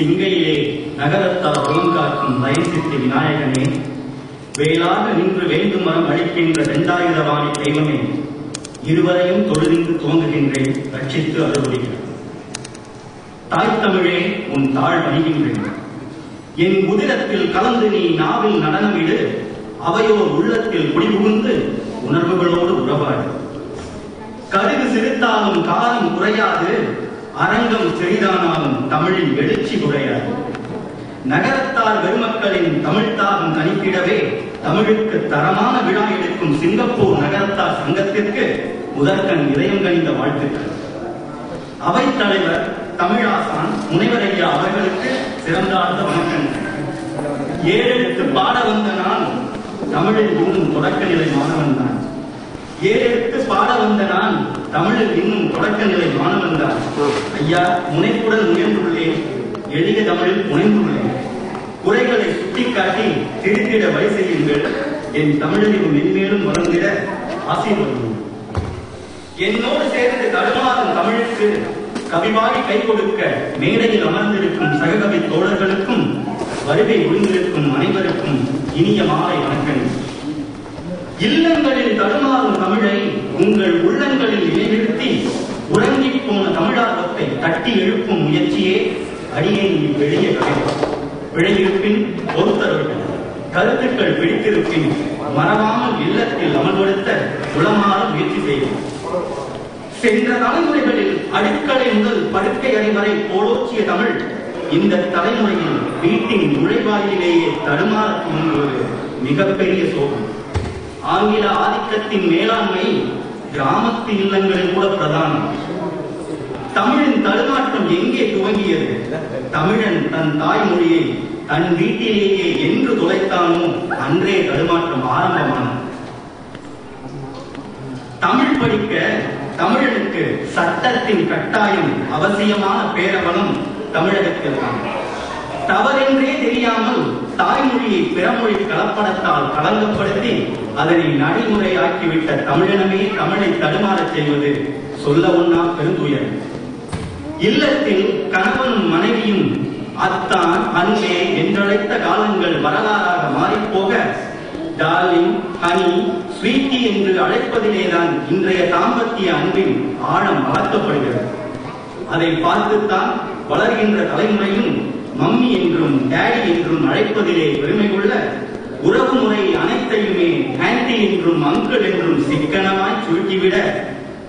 சிங்கையிலே நகரத்தார் ஒழுங்காக்கும் பயன்சித்தி விநாயகனே வேளாக நின்று வேண்டும் மரம் அளிக்கின்ற தண்டாயுதவாணி தெய்வமே இருவரையும் தொழுதிந்து துவங்குகின்றேன் ரட்சித்து அருள்புரிகிறேன் தாய் தமிழே உன் தாழ் வணிகின்றேன். என் உதிரத்தில் கலந்து நீ நாவில் நடனமிடு அவையோர் உள்ளத்தில் குடிபுகுந்து உணர்வுகளோடு உறவாடு. கடுகு சிரித்தாலும் காலம் குறையாது அரங்கம் செய்தானாலும் தமிழின் எழுச்சி குறையாது நகரத்தார் பெருமக்களின் தமிழ் தாகம் கணிக்கிடவே தமிழுக்கு தரமான விழா எடுக்கும் சிங்கப்பூர் நகரத்தார் சங்கத்திற்கு முதற்கண் இதயம் கணிந்த வாழ்த்துக்கள். அவைத் தலைவர் தமிழாசான் முனைவர் ஐயா அவர்களுக்கு சிறந்தார்ந்த வணக்கங்கள். ஏழெழுத்து பாட வந்த நான் தமிழில் இன்னும் தொடக்க நிலை மாணவன் தான். ஏழெழுத்து பாட வந்த நான் தமிழில் இன்னும் தொடக்க நிலை மாணவன் தான். ஐயா முனைப்புடன் முயன்றுள்ளேன். எளிய தமிழில் முனைந்துள்ளேன். குறைகளை சுட்டிக்காட்டி திருத்திட வழி செய்யுங்கள். என் தமிழறிவு மென்மேலும் வளர்ந்திட ஆசீர்வாதம் என்னோடு சேர்ந்து தடுமாறும் தமிழுக்கு கவிவாரி கை கொடுக்க மேடையில் அமர்ந்திருக்கும் சககவி தோழர்களுக்கும் வருகை புரிந்திருக்கும் அனைவருக்கும் இனிய மாலை வணக்கம். இல்லங்களில் தடுமாறும் தமிழை உங்கள் உள்ளங்களில் நிலைநிறுத்தி உறங்கிப் போன தமிழார்வத்தை தட்டி எழுப்பும் முயற்சியே அடியை வெளிய கதை பிழையிருப்பின் பொறுத்தவர்கள் கருத்துக்கள் பிடித்திருப்பின் மறவாமல் இல்லத்தில் அமல்படுத்த உளமாற முயற்சி செய்வோம் சென்ற தலைமுறைகளில் அடுக்களை முதல் படுக்கை அறை வரை போலோச்சிய தமிழ் இந்த தலைமுறையில் வீட்டின் நுழைவாயிலேயே தடுமாற தூங்குவது மிகப்பெரிய சோகம். ஆங்கில ஆதிக்கத்தின் மேலாண்மை கிராமத்து இல்லங்களில் கூட பிரதானம். தமிழின் தடுமாற்றம் எங்கே துவங்கியது? தமிழன் தன் தாய்மொழியை தன் வீட்டிலேயே என்று துளைத்தானோ? அன்றே தடுமாற்றம் ஆரம்பமானது. தமிழ் படிக்க தமிழனுக்கு சட்டத்தின் கட்டாயம் அவசியமான பேரவனம் தமிழகத்தில் தான் தவறென்றே தெரியாமல் தாய்மொழியை பிறமொழி கலப்படத்தால் களங்கப்படுத்தி அதனை நடைமுறையாக்கிவிட்ட தமிழனமே தமிழை தடுமாறச் செய்வது சொல்ல ஒன்னா பெருந்துயர் இல்லத்தில் கணவனும் மனைவியும் அத்தான் அன்பே என்றழைத்த காலங்கள் வரலாறாக மாறிப்போக டார்லிங் ஹனி ஸ்வீட்டி என்று அழைப்பதிலேதான் இன்றைய தாம்பத்திய அன்பின் ஆழம் வளர்க்கப்படுகிறது. அதை பார்த்துத்தான் வளர்கின்ற தலைமுறையும் மம்மி என்றும் டேடி என்றும் அழைப்பதிலே பெருமை கொள்ள உறவு முறை அனைத்தையுமே ஆன்டி என்றும் அங்கிள் என்றும் சிக்கனமாய் சுருக்கிவிட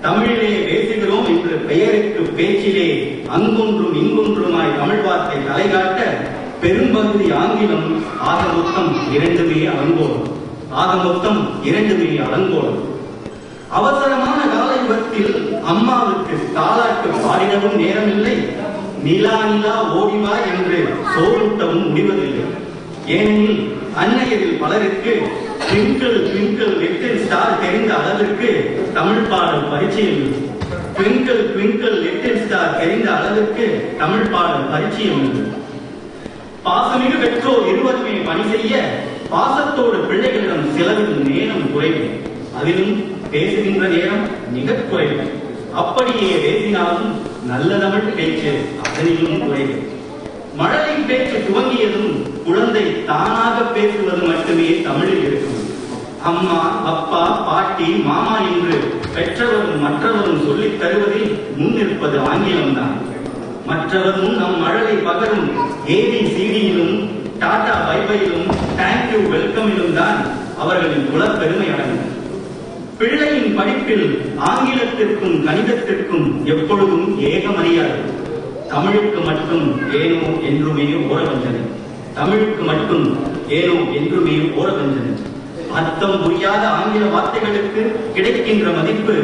தமிழிலே பேசுகிறோம் என்று பெயருக்கு பேச்சிலே அங்கொன்றும் இங்கொன்றுமாய் தமிழ் வார்த்தை தலைகாட்ட பெரும்பகுதி ஆங்கிலம் ஆக மொத்தம் இரண்டுமே அலங்கோலம். ஆக மொத்தம் இரண்டுமே அலங்கோலம். அவசரமான காலயுகத்தில் அம்மாவுக்கு தாலாட்டு பாடிடவும் நேரமில்லை. நிலா நிலா ஓடிவா என்று சோறுட்டவும் முடிவதில்லை. ஏனெனில் அன்னையரில் பலருக்கு ட்விங்கிள் ட்விங்கிள் லிட்டில் ஸ்டார் தெரிந்த அளவிற்கு தமிழ் பாடல் பரிச்சயம். ட்விங்கிள் ட்விங்கிள் லிட்டில் ஸ்டார் தெரிந்த அளவிற்கு தமிழ் பாடல் பரிச்சயம். பாசமிகு பெற்றோர் இருவருமே பணி செய்ய பாசத்தோடு பிள்ளைகளிடம் செலவிடும் நேரம் குறைவு. அதிலும் பேசுகின்ற நேரம் மிக குறைவு. அப்படியே பேசினாலும் நல்ல தமிழ் பேச்சு அதனிலும் குறைவு. மழலை பேச்சு துவங்கியதும் குழந்தை தானாக பேசுவது மட்டுமே தமிழில் இருக்கும். அம்மா அப்பா பாட்டி மாமா என்று பெற்றவரும் மற்றவரும் சொல்லித் தருவதில் முன்னிருப்பது ஆங்கிலம்தான். மற்றவரும் நம் மழலை பகரும் ஏபி சிடியிலும் டாடா பைபையிலும் தேங்க்யூ வெல்கமிலும் தான் அவர்களின் குலப்பெருமை அடங்கும். பிள்ளையின் படிப்பில் ஆங்கிலத்திற்கும் கணிதத்திற்கும் எப்பொழுதும் ஏகமறியாது தமிழுக்கு மட்டும் ஏனோ என்றுமே ஓரவஞ்சனை. தமிழுக்கு மட்டும் ஏனோ என்றுமே ஓரவஞ்சனை. அர்த்தம் புரியாத ஆங்கில வார்த்தைகளுக்கு கிடைக்கின்ற மதிப்பு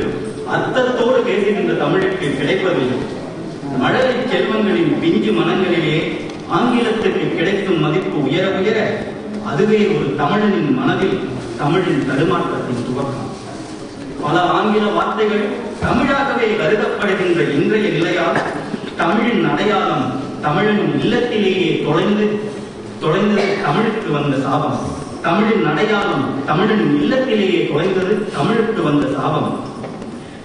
அர்த்தத்தோடு பேசுகின்ற தமிழுக்கு கிடைப்பதில்லை. மழலை செல்வங்களின் பிஞ்சு மனங்களிலே ஆங்கிலத்துக்கு கிடைக்கும் மதிப்பு உயர உயர அதுவே ஒரு தமிழனின் மனதில் தமிழின் தடுமாற்றத்தின் துவக்கம். பல ஆங்கில வார்த்தைகள் தமிழாகவே கருதப்படுகின்ற இன்றைய நிலையால் தமிழின் அடையாளம் தமிழனின் இல்லத்திலேயே தொலைந்து தொலைந்தது தமிழுக்கு வந்த சாபம். தமிழின் அடையாளம் தமிழின் இல்லத்திலேயே குறைந்தது தமிழுக்கு வந்த சாபம்.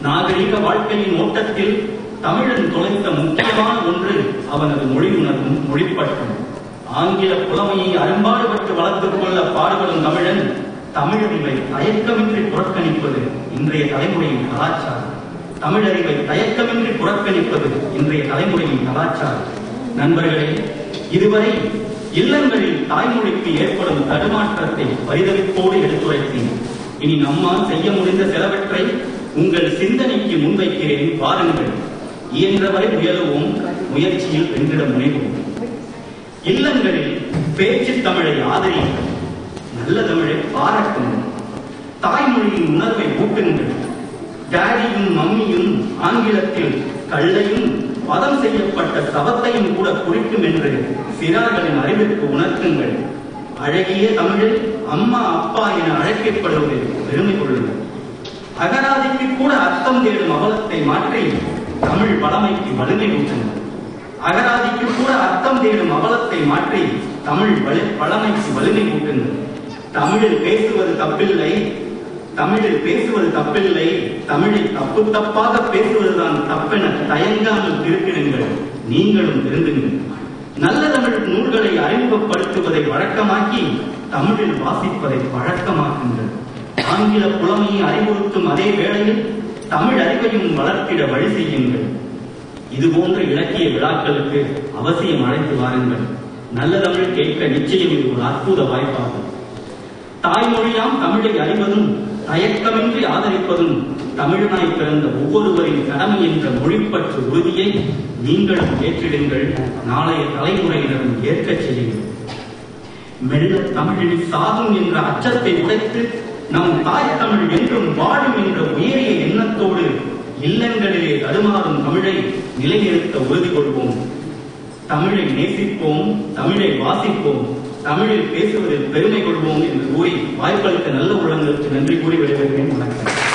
நாகரிக வாழ்க்கையின் ஓட்டத்தில் தமிழன் தொலைத்த முக்கியமான ஒன்று அவனது மொழி உணர்வும் மொழிப்பட்டும் ஆங்கில புலமையை அரும்பாடுபட்டு வளர்த்துக் கொள்ள பாடுபடும் தமிழன் தமிழறிவை தயக்கமின்றி புறக்கணிப்பது இன்றைய தலைமுறையின் கலாச்சாரம். தமிழறிவை தயக்கமின்றி புறக்கணிப்பது இன்றைய தலைமுறையின் கலாச்சாரம். நண்பர்களே இதுவரை இல்லங்களில் தாய்மொழிக்கு ஏற்படும் தடுமாற்றத்தை பரிதவிப்போடு எடுத்துரைத்தேன். இனி நம்மால் செய்ய முடிந்த சிலவற்றை உங்கள் சிந்தனைக்கு முன்வைக்கிறேன் பாருங்கள். இயன்றவரை முயலுவோம் முயற்சியில் வென்றிட முனைவோம். இல்லங்களில் பேச்சு தமிழை ஆதரியுங்கள். நல்ல தமிழை பாராட்டுங்கள். தாய்மொழியின் உணர்வை ஊட்டுங்கள். டாடியும் மம்மியும் ஆங்கிலத்தில் கள்ளையும் பதம் செய்யப்பட்ட சவத்தையும் கூட குறிக்கும் என்று சிறார்களின் அறிவிற்கு உணர்த்துங்கள். அழகிய தமிழில் அம்மா அப்பா என அழைக்கப்படுவது பெருமை கொள்ளுங்கள். அகராதிக்கு கூட அர்த்தம் தேடும் அவலத்தை மாற்றி தமிழ் வளமைக்கு வலிமை ஊற்றுங்கள் அகராதிக்கு கூட அர்த்தம் தேடும் அவலத்தை மாற்றி தமிழ் வலி வலிமை ஊட்டுங்கள். தமிழில் பேசுவது தப்பில்லை தமிழில் பேசுவது தப்பில்லை. தமிழை தப்பு தப்பாக பேசுவதுதான் தப்பென தயங்காமல் திருப்பிடுங்கள் நீங்களும் திருந்துங்கள். நல்ல தமிழ் நூல்களை அறிமுகப்படுத்துவதை வழக்கமாக்கி தமிழில் வாசிப்பதை பழக்கமாக்குங்கள். ஆங்கில புலமையை அறிவுறுத்தும் அதே வேளையில் தமிழ் அறிவையும் வளர்த்திட வழி செய்யுங்கள். இது போன்ற இலக்கிய விழாக்களுக்கு அவசியம் அழைத்து வாருங்கள். நல்ல தமிழ் கேட்க நிச்சயம் இது ஒரு அற்புத வாய்ப்பாகும். தாய்மொழியாம் தமிழை அறிவதும் தயக்கமின்றி ஆதரிப்பதும் தமிழனாய் பிறந்த ஒவ்வொருவரின் கடமை என்ற மொழிப்பற்று உறுதியை நீங்களும் ஏற்றிடுங்கள். நாளைய தலைமுறையினரும் ஏற்கச் செய்யுங்கள். மெல்ல தமிழில் சாகும் என்ற அச்சத்தை உடைத்து நம் தாய் தமிழ் என்றும் வாழும் என்ற உயரிய எண்ணத்தோடு இல்லங்களிலே தடுமாறும் தமிழை நிலைநிறுத்த உறுதி கொள்வோம். தமிழை நேசிப்போம் தமிழை வாசிப்போம். தமிழில் பேசுவதில் பெருமை கொள்வோம் என்று கூறி வாய்ப்பளித்த நல்ல உள்ளங்களுக்கு நன்றி கூறி விடைபெறுகிறேன். வணக்கம்.